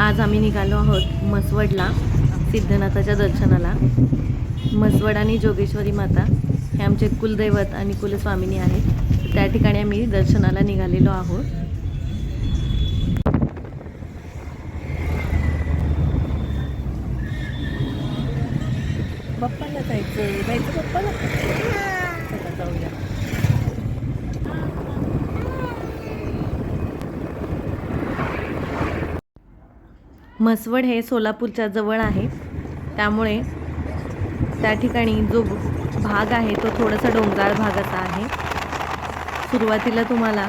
आज आम्ही निघालो आहोत मसवडला सिद्धनाथाच्या दर्शनाला. मसवड आणि जोगेश्वरी माता हे आमचे कुलदैवत आणि कुलस्वामिनी आहेत. त्या ठिकाणी आम्ही दर्शनाला निघालेलो आहोत. बाप्पाला जायचं जायचं बाप्पाला चला जाऊया म्हसवड हे सोलापूरच्या जवळ आहे. त्यामुळे त्या ठिकाणी जो भाग आहे तो थोडासा डोंगराळ भागाचा आहे. सुरुवातीला तुम्हाला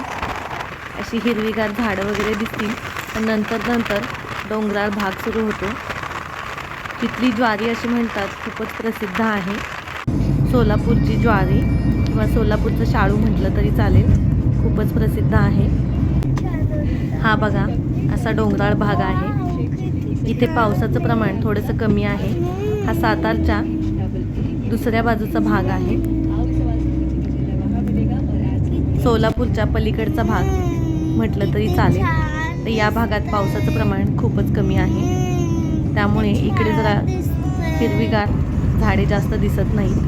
अशी हिरवीगार झाडं वगैरे दिसतील पण नंतर नंतर डोंगराळ भाग सुरू होतो. तिथली ज्वारी अशी म्हणतात खूपच प्रसिद्ध आहे. सोलापूरची ज्वारी किंवा सोलापूरचं शाळू म्हटलं तरी चालेल खूपच प्रसिद्ध आहे. हा बघा असा डोंगराळ भाग आहे. इथे पावसाचं प्रमाण थोडंसं कमी आहे. हा सातारच्या दुसऱ्या बाजूचा भाग आहे. सोलापूरच्या पलीकडचा भाग म्हटलं तरी चालेल. तर या भागात पावसाचं प्रमाण खूपच कमी आहे. त्यामुळे इकडे जरा हिरवीगार झाडे जास्त दिसत नाहीत.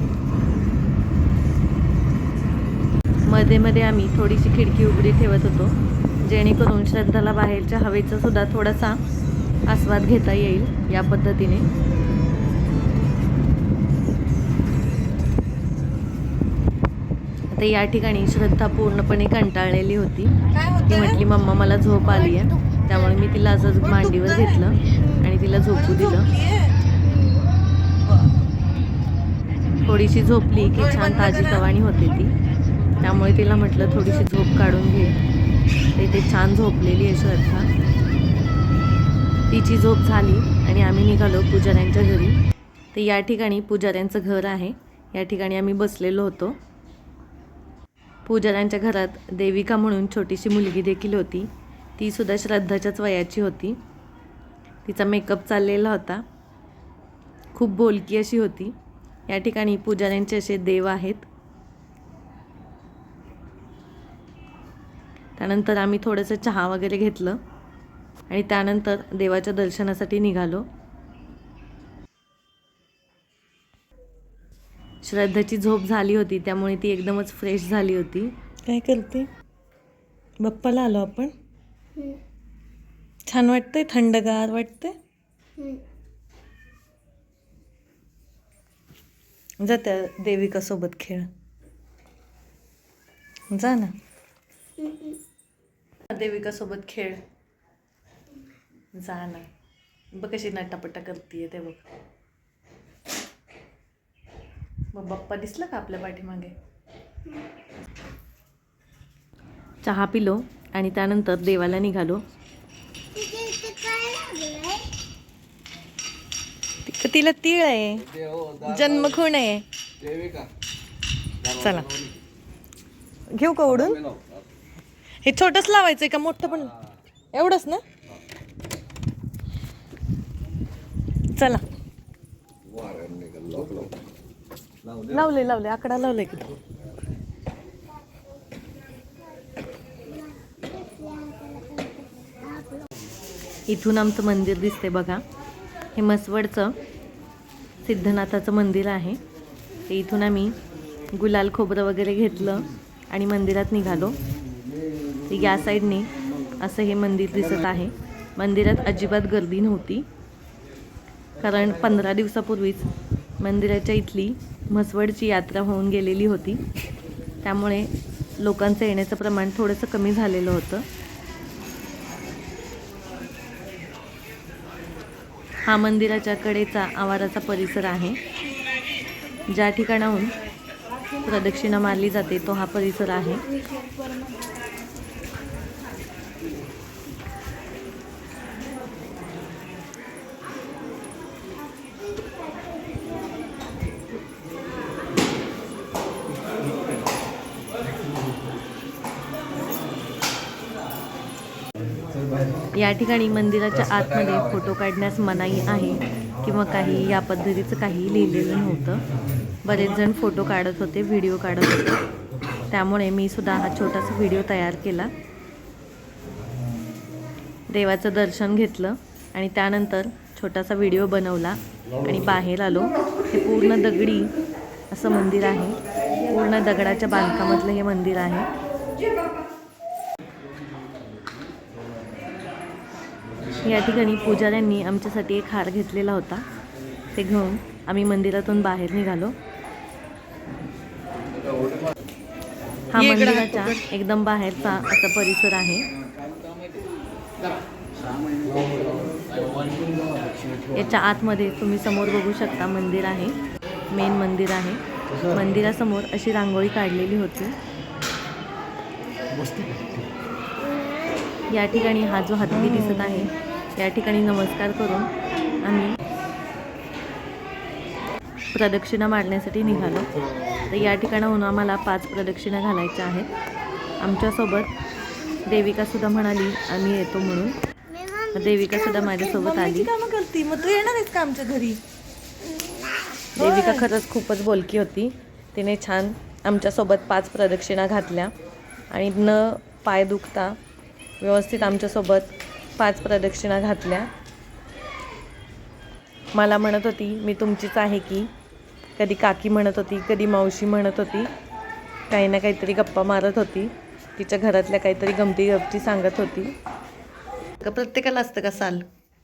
मध्ये मध्ये आम्ही थोडीशी खिडकी उघडी ठेवत होतो. जेणेकरून श्रद्धाला बाहेरच्या हवेचा सुद्धा थोडासा आस्वाद घेता येईल या पद्धतीने. आता या ठिकाणी श्रद्धा पूर्णपणे कंटाळलेली होती. ती म्हटली मम्मा मला झोप आली आहे त्यामुळे मी तिला असंच मांडीवर घेतलं आणि तिला झोपू दिलं. थोडीशी झोपली की छान ताजी तवाणी होते ती. त्यामुळे तिला म्हटलं थोडीशी झोप काढून घे. ते छान झोपलेली आहे श्रद्धा. तिची झोप झाली आणि आम्ही निघालो पुजाऱ्यांच्या घरी. तर या ठिकाणी पुजाऱ्यांचं घर आहे. या ठिकाणी आम्ही बसलेलो होतो. पुजाऱ्यांच्या घरात देविका म्हणून छोटीशी मुलगी देखील होती. ती सुद्धा श्रद्धाच्याच वयाची होती. तिचा मेकअप चाललेला होता. खूप बोलकी अशी होती. या ठिकाणी पुजाऱ्यांचे असे देव आहेत. त्यानंतर आम्ही थोडंसं चहा वगैरे घेतलं. आणि त्यानंतर देवाच्या दर्शनासाठी निघालो. श्रद्धाची झोप झाली होती त्यामुळे ती एकदमच फ्रेश झाली होती. काय करते? बाप्पाला आलो आपण? छान वाटतंय? थंडगार वाटतंय? जा त्या देविकासोबत खेळ. जा ना. देविकासोबत खेळ. जा ना. बघ कशी नटापटा करते ते बघ. मग बाप्पा दिसला का आपल्या पाठीमागे? चहा पिलो आणि त्यानंतर देवाला निघालो. तिला तीळ आहे. जन्मखूण आहे. चला. घेऊ का ओढून? हे छोटंच लावायचंय का? मोठं पण? एवढंच ना? चला. लावले लावले आकडा लावले की. इथून आमचं मंदिर दिसते बघा. हे मसवडचं सिद्धनाथाचं मंदिर आहे. ते इथून आम्ही गुलाल खोबरं वगैरे घेतलं आणि मंदिरात निघालो. ते या साईडने असं हे मंदिर दिसत आहे. मंदिरात अजिबात गर्दी नव्हती. कारण पंधरा दिवसापूर्वीच मंदिराच्या इथली म्हसवडची यात्रा होऊन गेलेली होती. त्यामुळे लोकांचं येण्याचं प्रमाण थोडंसं कमी झालेलं होतं. हा मंदिराच्या कडेचा आवाराचा परिसर आहे. ज्या ठिकाणाहून प्रदक्षिणा मारली जाते तो हा परिसर आहे. या ठिकाणी मंदिराच्या आतमध्ये फोटो काढण्यास मनाई आहे किंवा काही या पद्धतीचं काही लिहिलेलं नव्हतं. बरेच जण फोटो काढत होते व्हिडिओ काढत होते. त्यामुळे मी सुद्धा हा छोटासा व्हिडिओ तयार केला. देवाचं दर्शन घेतलं आणि त्यानंतर छोटासा व्हिडिओ बनवला आणि बाहेर आलो. हे पूर्ण दगडी असं मंदिर आहे. पूर्ण दगडाच्या बांधकामातलं हे मंदिर आहे. या ठिकाणी पुजाऱ्यांनी आमच्यासाठी एक हार घेतलेला होता. ते घेऊन आम्ही मंदिरातून बाहेर निघालो. हा मंदिराच्या एकदम बाहेरचा असा परिसर आहे. याच्या आतमध्ये तुम्ही समोर बघू शकता मंदिर आहे. मेन मंदिर आहे. मंदिरासमोर अशी रांगोळी काढलेली होती. या ठिकाणी हा जो हत्ती दिसत आहे या ठिकाणी नमस्कार करून आम्ही प्रदक्षिणा मारण्यासाठी निघालो. तर या ठिकाणाहून आम्हाला पाच प्रदक्षिणा घालायच्या आहेत. आमच्यासोबत देविका सुद्धा म्हणाली आम्ही येतो म्हणून. देविका सुद्धा माझ्यासोबत आली. कामं करते. मग तू येणार आहेस का आमच्या घरी? देविका खरंच खूपच बोलकी होती. तिने छान आमच्यासोबत पाच प्रदक्षिणा घातल्या आणि न पाय दुखता व्यवस्थित आमच्यासोबत पाच प्रदक्षिणा घातल्या. मला म्हणत होती मी तुमचीच आहे की. कधी काकी म्हणत होती कधी मावशी म्हणत होती. काही ना काहीतरी गप्पा मारत होती. तिच्या घरातल्या काहीतरी गमती गमती सांगत होती. का प्रत्येकाला असतं का साल?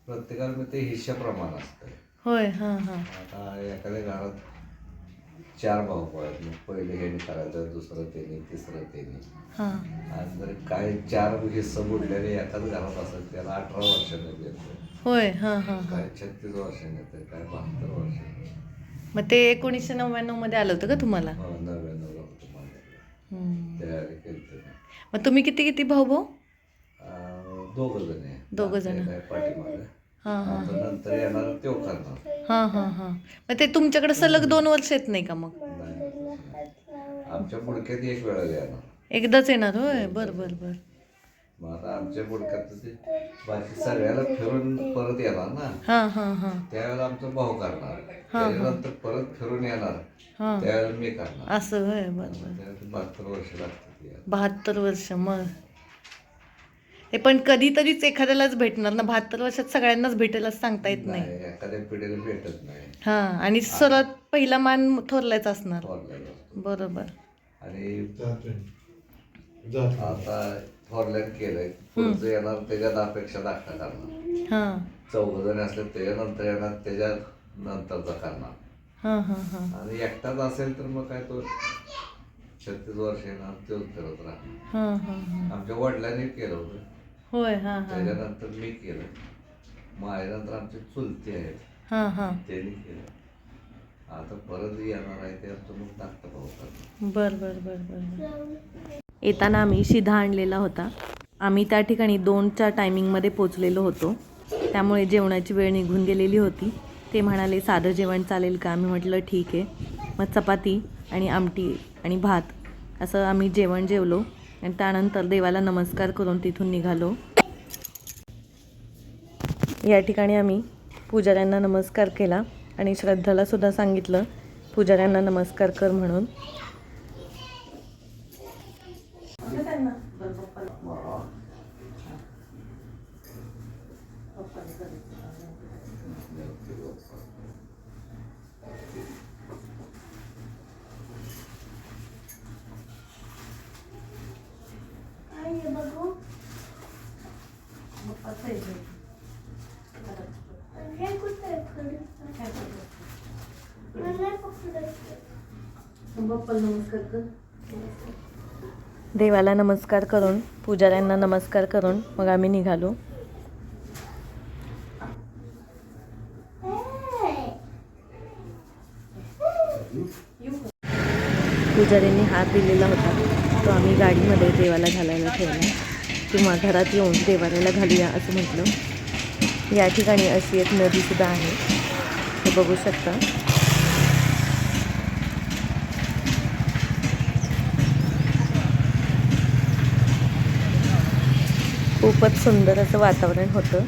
प्रत्येकाला ते हिश्याप्रमाणे असतं. होय हां हां. आता एखाद्या घरात चार भाऊ पडत मग पहिले ह्याने करायचं दुसरं त्याने तिसरं त्याने हां. आणि जर काय चार हिस्सा बुडल्याने एकाच घरात असेल त्याला अठरा वर्षाने येतं होय हां हां हां. काय छत्तीस वर्षाने येतं काय बहात्तर वर्षाने मग ते एकोणीसशे नव्याण्णवमध्ये आलं होतं का तुम्हाला? हो, नव्याण्णव तुम्हाला. हम्म. तयारी केली मग तुम्ही किती किती भाऊ भाऊ? दोघं जण. आहे दोघं जण. काय पाठीमागे. हां हां. आता नंतर येणार तो करणार. हां हां हां. मग ते तुमच्याकडे सलग दोन वर्ष येत नाही का मग? आमच्या मुडक्यात एक वेळा येणार. एकदाच येणार होय? बर बर बर. मग आता आमच्या बुडक्यात ते बाकी सगळ्याला फिरून परत येणार ना. हां हां हां. त्यावेळेला आमचा भाऊ करणार. त्याच्यानंतर परत फिरून येणार. हां. त्यावेळेला मी करणार. असं होय बर बर. त्यावेळेला बहात्तर वर्ष लागतात. बहात्तर वर्ष मग. हे पण कधीतरीच एखाद्यालाच भेटणार ना. बहात्तर वर्षात सगळ्यांनाच भेटेल असं सांगता येत नाही. नाही एखाद्या पिढीला भेटत नाही. हां आणि सर्वात पहिला मान थोरलाच असणार. थोरल्याला. बरोबर. आणि आता थोरल्यात केलंय. पुढचं येणार त्याच्यात अपेक्षा दाखला करणार हां. चौघ जण असले त्याच्यानंतर येणार त्याच्या नंतरचा करणार. हां हां हां. आणि एकटाच असेल तर मग काय तो छत्तीस वर्ष येणार तोच करत राहणार. हां हां हां. आमच्या वडिलांनी केलं होतं. होय हां हां. त्याच्यानंतर मी केलं. माझ्यानंतर आमचे चुलते आहेत. हां हां. त्यांनी केलं. आता परत येणार आहे ते आमचं मग धाकटा भाऊ करणार बर बर बर बर बर. येताना आम्ही शिधा आणलेला होता. आम्ही त्या ठिकाणी दोनच्या टायमिंगमध्ये पोचलेलो होतो. त्यामुळे जेवणाची वेळ निघून गेलेली होती. ते म्हणाले साधं जेवण चालेल का? आम्ही म्हटलं ठीक आहे. मग चपाती आणि आमटी आणि भात. असं आम्ही जेवण जेवलो. आणि त्यानंतर देवाला नमस्कार करून तिथून निघालो. या ठिकाणी आम्ही पुजाऱ्यांना नमस्कार केला आणि श्रद्धालासुद्धा सांगितलं पुजाऱ्यांना नमस्कार कर म्हणून. देवाला नमस्कार करून पुजाऱ्यांना नमस्कार करून मग आम्ही निघालो. पुजाऱ्यांनी हात दिलेला होता. तो आम्ही गाडीमध्ये देवाला घालायला ठेवला. किंवा घरात येऊन देवाला घालूया असं म्हटलं. या ठिकाणी अशी एक नदीसुद्धा आहे. हे बघू शकता. खूपच सुंदर असं वातावरण होतं.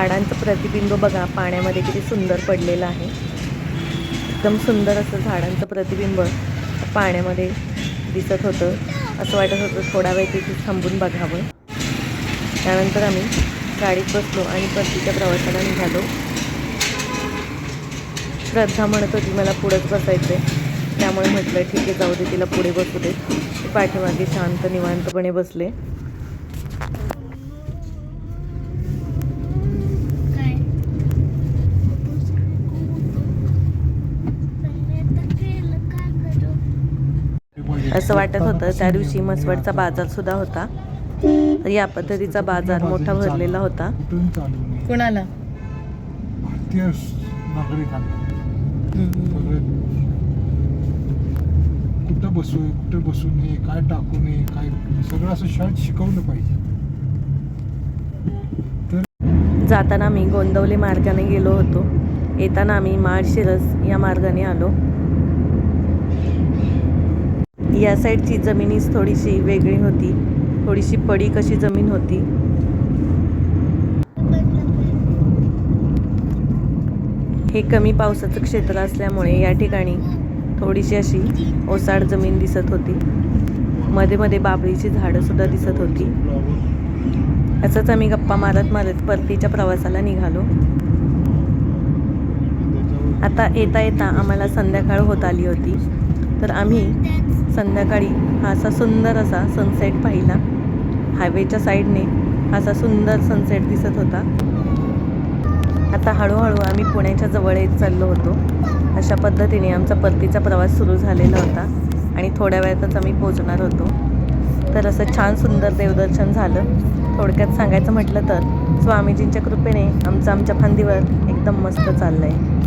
झाडांचं प्रतिबिंब बघा पाण्यामध्ये किती सुंदर पडलेलं आहे. एकदम सुंदर असं झाडांचं प्रतिबिंब पाण्यामध्ये दिसत होतं. असं वाटत होतं थोडा वेळ तिथे थांबून बघावं. त्यानंतर आम्ही गाडीत बसलो आणि परतीच्या प्रवासाला निघालो. श्रद्धा म्हणत होती मला पुढंच बसायचं आहे त्यामुळे म्हटलं ठीक आहे जाऊ दे तिला पुढे बसू दे. पाठीमागे शांत निवांतपणे बसले काय काय करू असं वाटत होतं. त्या दिवशी मसवडचा बाजार सुद्धा होता. या पद्धतीचा बाजार मोठा भरलेला होता. कुणाला? कुठं बसू कुठं बसू नये काय टाकू नये काय सगळं असं शाळेत शिकवलं पाहिजे. जाताना आम्ही गोंदवले मार्गाने गेलो होतो. येताना आम्ही माळशिरस या मार्गाने आलो. या साईडची जमिनीच थोडीशी वेगळी होती. थोडीशी पडी कशी जमीन होती. हे कमी पावसाचं क्षेत्र असल्यामुळे या ठिकाणी थोडीशी अशी ओसाड जमीन दिसत होती. मध्ये मध्ये बाबळीची झाडं सुद्धा दिसत होती. असंच आम्ही गप्पा मारत मारत परतीच्या प्रवासाला निघालो. आता येता येता आम्हाला संध्याकाळ होत आली होती. तर आम्ही संध्याकाळी हा असा सुंदर असा सनसेट पाहिला. हायवेच्या साईडने हा असा सुंदर सनसेट दिसत होता. आता हळूहळू आम्ही पुण्याच्या जवळ येत चाललो होतो. अशा पद्धतीने आमचा परतीचा प्रवास सुरू झालेला होता आणि थोड्या वेळातच आम्ही पोचणार होतो. तर असं छान सुंदर देवदर्शन झालं. थोडक्यात सांगायचं म्हटलं तर स्वामीजींच्या कृपेने आमचं आमच्या फांदीवर एकदम मस्त चाललं आहे